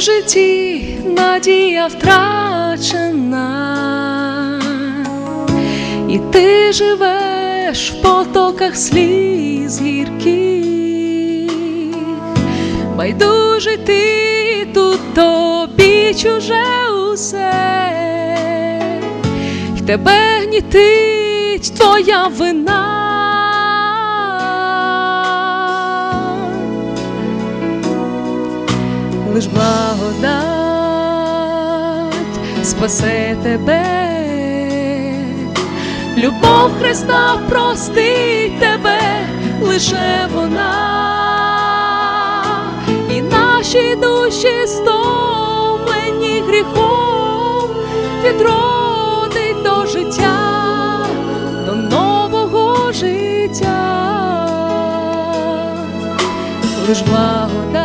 в житті надія втрачена, і ти живеш в потоках сліз гірких, байдужий ти тут тобі чуже усе, й тебе гнітить твоя вина. Лиш благодать спасе тебе, любов Христа простить тебе, лише вона, і наші душі стомлені гріхом відродить до життя, до нового життя, лиш благодать.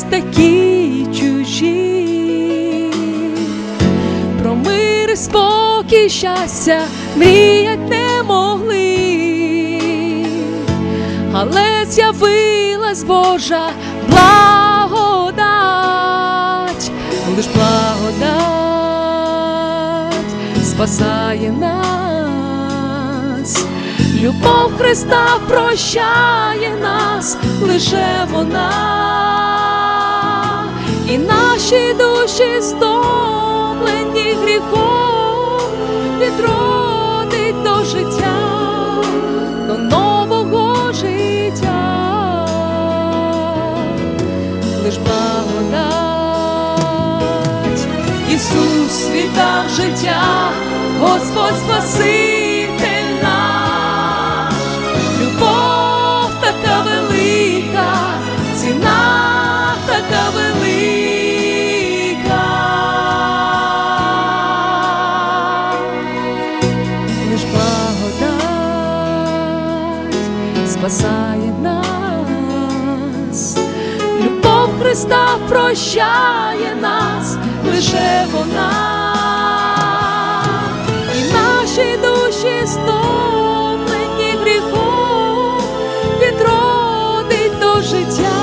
Колись такі чужі, про мир спокій, щастя мріять не могли, але з'явилась Божа благодать, лиш благодать спасає нас, любов Христа прощає нас, лише вона, і наші душі стомлені гріхом відродить до життя, до нового життя, лиш благодать. Ісус віддав життя, Господь наш, любов така велика, ціна така велика. Благодать спасає нас, любов Христа прощає нас, лише вона, і душі стомлені гріхом відродить до життя,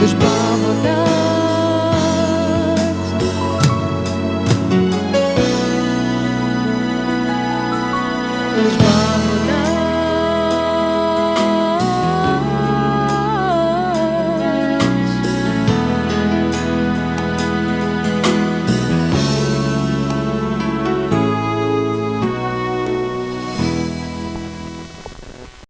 лиш